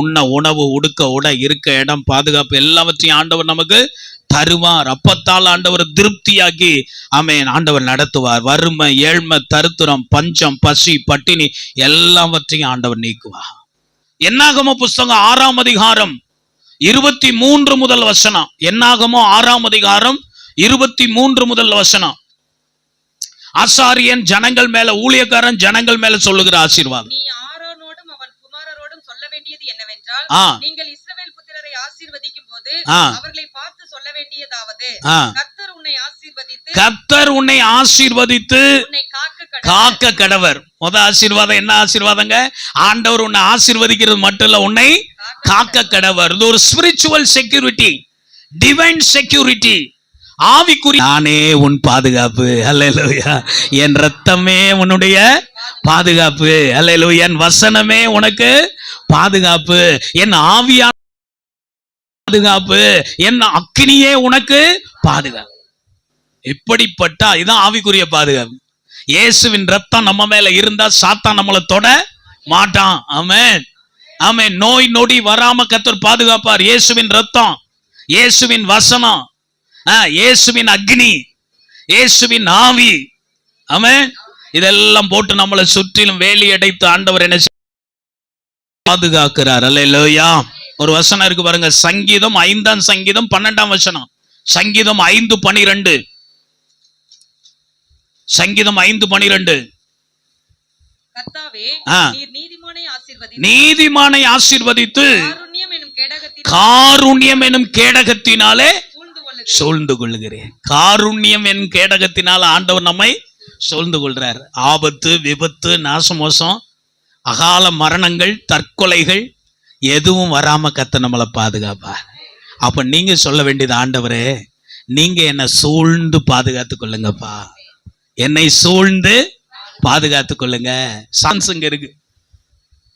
உண்ண உணவு உடுக்க உட இருக்க இடம் பாதுகாப்பு எல்லாவற்றையும் ஆண்டவர் நமக்கு தருவார். அப்பத்தால் ஆண்டவர் திருப்தியாக்கி ஆமென் ஆண்டவர் நடத்துவார். வறுமை ஏழ்மை தருத்திரம் பஞ்சம் பசி பட்டினி எல்லாவற்றையும் ஆண்டவர் நீக்குவார். என்னாகமோ புஸ்தகம் ஆறாம் அதிகாரம் இருபத்தி மூன்று முதல் வசனம். என்னாகமோ ஆறாம் அதிகாரம் இருபத்தி மூன்று முதல் வசனம். ஆசாரியன் ஜனங்கள் மேல ஊழியக்காரன் ஜனங்கள் மேல சொல்லுகிற ஆசீர்வாதம். நீங்கள் இஸ்ரவேல் புத்திரரை ஆசீர்வதிக்கும் போது. அவர்களை பார்த்து சொல்ல வேண்டியதாவது கர்த்தர் உன்னை ஆசீர்வதித்து கர்த்தர் உன்னை ஆசீர்வதித்து காக்க கடவர். முத ஆசீர்வாதம் என்ன ஆசீர்வாதங்க? ஆண்டவர் உன்னை ஆசீர்வதிக்கிறது மட்டும் இல்ல உன்னை காக்க கடவர். இது ஒரு ஸ்பிரிச்சுவல் செக்யூரிட்டி டிவைன் செக்யூரிட்டி ஆவிக்குறி நானே உன் பாதுகாப்பு. அல்லேலூயா என் ரத்தமே உன்னுடைய பாதுகாப்பு. அல்லேலூயா என் வசனமே உனக்கு பாதுகாப்பு என் ஆவியா பாதுகாப்பு என் அக்னியே உனக்கு பாதுகாப்பு. எப்படிப்பட்ட இதுதான் ஆவிக்குரிய பாதுகாப்பு. இயேசுவின் ரத்தம் நம்ம மேல இருந்தா சாத்தான் நம்மளை தொட மாட்டான். ஆமேன். ஆமென். நோய் நொடி வராம கத்தர் பாதுகாப்பார். இயேசுவின் ரத்தம் இயேசுவின் வசனம் இயேசுவின் அக்னி இயேசுவின் ஆவி. ஆமென். இதெல்லாம் போட்டு நம்மளை சுற்றிலும் வேலி அடைத்து ஆண்டவர் என்ன பாதுகாக்கிறார். அல்லேலூயா. ஒரு வசனம் இருக்கு பாருங்க. சங்கீதம் ஐந்தாம் சங்கீதம் பன்னெண்டாம் வசனம். சங்கீதம் ஐந்து பனிரெண்டு. சங்கீதம் ஐந்து பனிரெண்டு. நீதிமானை ஆசீர்வதி நீதிமானை ஆசீர்வதித்து காருண்யம் எனும் கேடகத்தினாலே சூழ்ந்து கொள்ளுகிறேன். காருண்யம் என் கேடகத்தினால ஆண்டவர் நம்மை சூழ்ந்து கொள்றார். ஆபத்து விபத்து நாசமோசம் அகால மரணங்கள் தற்கொலைகள் எதுவும் வராம கத்த நம்மளை பாதுகாப்பா? அப்ப நீங்க சொல்ல வேண்டியது ஆண்டவரே நீங்க என்னை சூழ்ந்து பாதுகாத்து கொள்ளுங்கப்பா. என்னை சூழ்ந்து பாதுகாத்து கொள்ளுங்க. சான்ஸ் இங்க இருக்கு.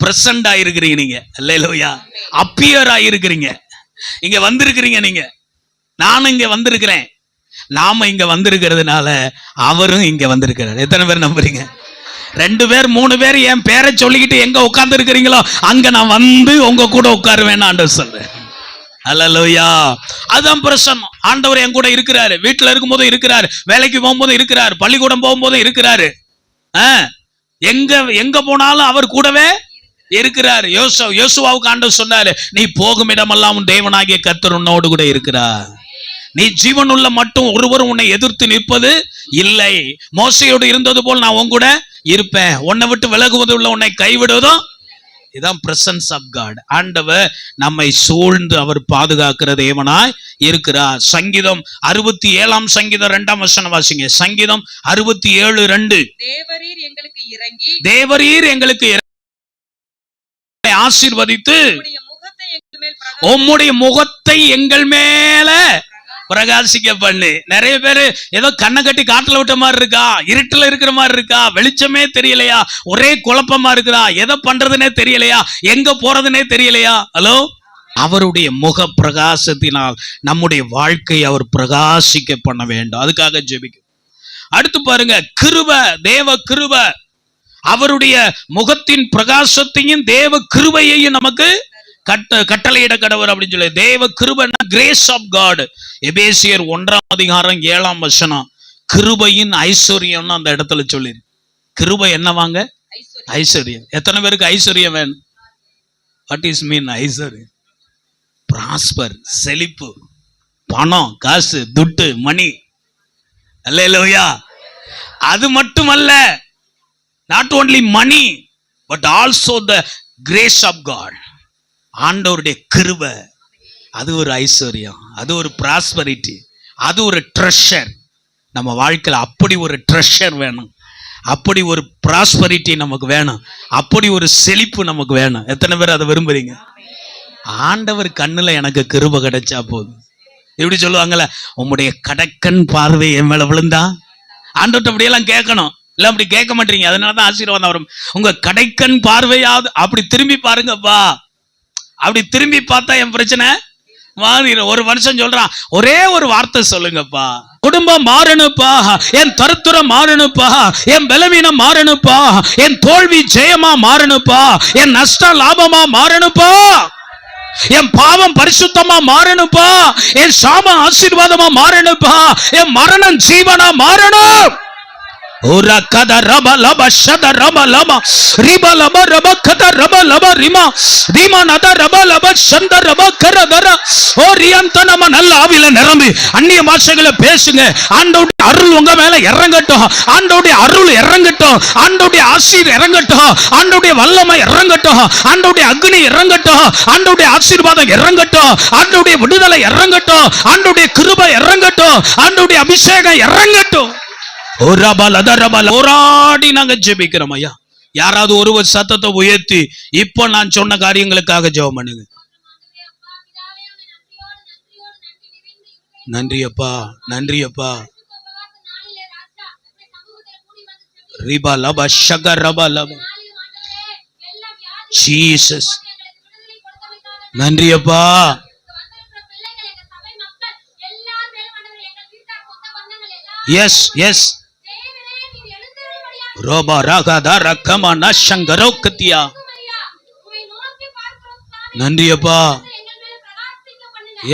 பிரசண்டா இருக்கிறீங்க நீங்க. இல்லையா அப்பியர் ஆயிருக்கிறீங்க இங்க வந்திருக்கிறீங்க நீங்க. நானும் இங்க வந்திருக்கிறேன். நாம இங்க வந்திருக்கிறதுனால அவரும் இங்க வந்திருக்கிறார். எத்தனை பேர் நம்புறீங்க? ரெண்டு பேர் மூணு பேர் என் பேரை சொல்லிக்கிட்டு எங்க உட்கார்ந்து இருக்கிறீங்களோ அங்க நான் வந்து உங்க கூட உட்காருவேன்னு ஆண்டவர் சொல்றேன் அல்லலோயா அதான் பிரசன்னம். ஆண்டவர் என் கூட இருக்கிறாரு. வீட்டுல இருக்கும்போதும் இருக்கிறாரு. வேலைக்கு போகும்போது இருக்கிறாரு. பள்ளிக்கூடம் போகும்போதும் இருக்கிறாரு. எங்க எங்க போனாலும் அவர் கூடவே இருக்கிறார். யோசுவா யோசுவாவுக்கு ஆண்டவர் சொன்னாரு நீ போகும் இடமெல்லாம் உன் தேவனாகிய கர்த்தர் உன்னோடு கூட இருக்கிறார். நீ ஜீவனுள்ள மட்டும் ஒருவரும் உன்னை எதிர்த்து நிற்பது இல்லை. மோசையோடு இருந்தது போல் நான் உன் கூட இருப்பேன். உன்னை விட்டு விலகுவது உள்ள உன்னை கைவிடுவதும் இதான் பிரசன்ஸ் ஆஃப் காட் ஆண்டவர் நம்மை சூழ்ந்து அவர் பாதுகாக்கிற தேவனாய் இருக்கிறார். சங்கீதம் அறுபத்தி ஏழாம் சங்கீதம் ரெண்டாம் வசனம் வாசிங்க. சங்கீதம் அறுபத்தி ஏழு ரெண்டு. தேவரீர் எங்களுக்கு இறங்கி தேவரீர் எங்களுக்கு இறங்கி ஆசீர்வதித்து உம்முடைய முகத்தை எங்கள் மேல் பிரகாசிக்க பண்ணு. நிறைய பேரு ஏதோ கண்ணை கட்டி காட்டுல விட்ட மாதிரி இருக்கா? இருட்டுல இருக்கிற மாதிரி இருக்கா? வெளிச்சமே தெரியலையா? ஒரே குழப்பமா இருக்குதா? எதை பண்றதுனே தெரியலையா? எங்க போறதுனே தெரியலையா? ஹலோ? அவருடைய முக பிரகாசத்தினால் நம்முடைய வாழ்க்கை அவர் பிரகாசிக்க பண்ண வேண்டும். அதுக்காக ஜெபிக்கும் அடுத்து பாருங்க கிருப தேவ கிருப. அவருடைய முகத்தின் பிரகாசத்தையும் தேவ கிருபையையும் நமக்கு கட்ட கட்டளையிட கடவர் அப்படின்னு சொல்லி. தேவ கிருபன் கிரேஸ் ஆஃப் காட் எபேசியர் ஒன்றாம் அதிகாரம் ஏழாம் வசனம். கிருபையின் ஐஸ்வர்யம்னு அந்த இடத்துல சொல்லி கிருபை என்னவாங்க? ஐஸ்வர்யம். ஐஸ்வர்யம் எத்தனை பேருக்கு ஐஸ்வர்யம் வேணும்? வாட் இஸ் மீன் ஐஸ்வர்யம்? பிராஸ்பர் செழிப்பு பணம் காசு துட்டு மணி அல்லேலூயா அது மட்டுமல்ல not only money but also the grace of God ஆண்டவருடைய கிருபை அது ஒரு ஐஸ்வர்யம் அது ஒரு ப்ராஸ்பரிட்டி அது ஒரு ட்ரெஷர் நம்ம வாழ்க்கையில் அப்படி ஒரு ட்ரெஷர் வேணும். அப்படி ஒரு ப்ராஸ்பரிட்டி நமக்கு வேணும். அப்படி ஒரு செழிப்பு நமக்கு வேணும். எத்தனை பேர் அதை விரும்புறீங்க? ஆண்டவர் கண்ணில் எனக்கு கிருபை கிடைச்சா போதும். எப்படி சொல்லுவாங்கல்ல உங்களுடைய கடக்கன் பார்வை என் மேல விழுந்தா? ஆண்டவர்கிட்ட அப்படியெல்லாம் கேட்கணும். இல்லை அப்படி கேட்க மாட்டீங்க. அதனாலதான் ஆசீர்வாதம் வரும். உங்க கடைக்கண் பார்வையாவது அப்படி திரும்பி பாருங்கப்பா அப்படி திரும்பி பார்த்தா என் பிரச்சனை? மாறிடும் ஒரு மனுஷன் சொல்றான் ஒரே ஒரு வார்த்தை சொல்லுங்கப்பா. குடும்பம் மாறணுப்பா. என் தருத்துரம் மாறணுப்பா. என் பலவீனம் மாறணுப்பா. என் தோல்வி ஜெயமா மாறணுப்பா. என் நஷ்டம் லாபமா மாறணுப்பா. என் பாவம் பரிசுத்தமா மாறணுப்பா. என் சாம ஆசீர்வாதமா மாறணுப்பா. என் மரணம் ஜீவனா மாறணும். ஓர கத ரப லப ஷத ரப லப ரிப லப ரப கத ரப லப ரிமா ரிமா நத ரப லப சந்த ரப கர தர ஓ ரியந்த நம்ம நல்ல ஆவியில நிரம்பி அந்நிய பாஷைகளை பேசுங்க ஆண்டோடைய அருள் உங்க மேல இறங்கட்டும் ஆண்டோடைய அருள் இறங்கட்டும் ஆண்டோடைய ஆசீர் இறங்கட்டும் ஆண்டோடைய வல்லமை இறங்கட்டும் ஆண்டோடைய அக்னி இறங்கட்டும் ஆண்டோடைய ஆசீர்வாதம் இறங்கட்டும் ஆண்டோடைய விடுதலை இறங்கட்டும் ஆண்டோடைய கிருபை இறங்கட்டும் ஆண்டோடைய அபிஷேகம் இறங்கட்டும் போராடி நாங்க ஜெபிக்கிறோம் ஐயா. யாராவது ஒருவர் சத்தத்தை உயர்த்தி இப்போ நான் சொன்ன காரியங்களுக்காக ஜெபம் பண்ணுங்க. நன்றி அப்பா. நன்றி அப்பா. ரிபா லப ஷக ரப லப. ஜீசஸ். நன்றி அப்பா. எஸ் எஸ் ரோபா ராகாதா ரக்கமா நஷங்கரோ கத்தியா நன்றி அப்பா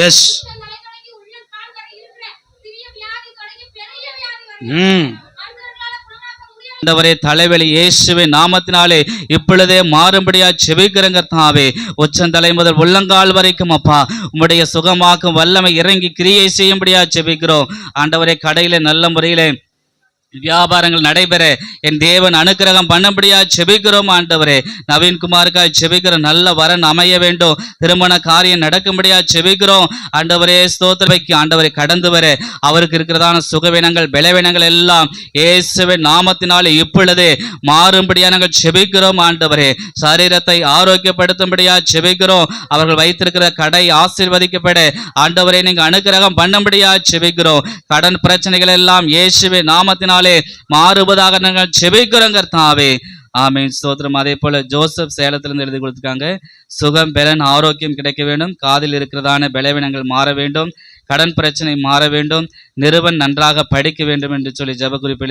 எஸ் ம். ஆண்டவரே தலைவலி இயேசுவின் நாமத்தினாலே இப்பொழுதே மாறும்படியா செபிக்கிறங்க தாவே. உச்சந்தலை முதல் உள்ளங்கால் வரைக்கும் அப்பா. உம்முடைய சுகமாக்கும் வல்லமை இறங்கி கிரியை செய்யும்படியா செபிக்கிறோம். ஆண்டவரே கடையில நல்ல முறையிலே வியாபாரங்கள் நடைபெற என் தேவன் அனுக்கிரகம் பண்ணபடியா செபிக்கிறோம் ஆண்டவரே. நவீன்குமாருக்காய் செபிக்கிற நல்ல வரன் அமைய வேண்டும். திருமண காரியம் நடக்கும்படியா செபிக்கிறோம். ஆண்டவரே ஸ்தோத்திரவைக்கு ஆண்டவரை கடந்து வர. அவருக்கு இருக்கிறதான சுகவினங்கள் பலவினங்கள் எல்லாம் இயேசுவின் நாமத்தினாலே இப்பொழுது மாறும்படியா நாங்கள் செபிக்கிறோம் ஆண்டவரே. சரீரத்தை ஆரோக்கியப்படுத்தும்படியா செபிக்கிறோம். அவர்கள் வைத்திருக்கிற கடை ஆசீர்வதிக்கப்பட. ஆண்டவரை நீங்கள் அனுக்கிரகம் பண்ணும்படியா செபிக்கிறோம். கடன் பிரச்சனைகள் எல்லாம் இயேசுவின் நாமத்தினால் நாளே மாறுவதாக நாங்கள் செபிக்கிறோம் கர்த்தாவே. ஆமீன். ஸ்தோத்திரம். அதே போல ஜோசப் சேலத்திலிருந்து எழுதி கொடுத்துருக்காங்க. சுகம் பலன் ஆரோக்கியம் கிடைக்க வேண்டும். காதில் இருக்கிறதான பலவீனங்கள் மாற வேண்டும். கடன் பிரச்சனை மாற வேண்டும். நிறுவன் நன்றாக படிக்க வேண்டும் என்று சொல்லி ஜெப குறிப்பில்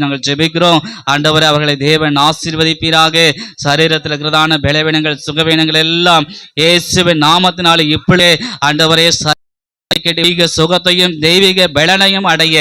நாங்கள் ஜெபிக்கிறோம். ஆண்டவரை அவர்களை தேவன் ஆசீர்வதிப்பீராக. சரீரத்தில் இருக்கிறதான பலவீனங்கள் சுகவீனங்கள் எல்லாம் இயேசுவின் நாமத்தினாலே இப்பளே ஆண்டவரே தெய்வீக சுகத்தையும் தெய்வீக பலனையும் அடைய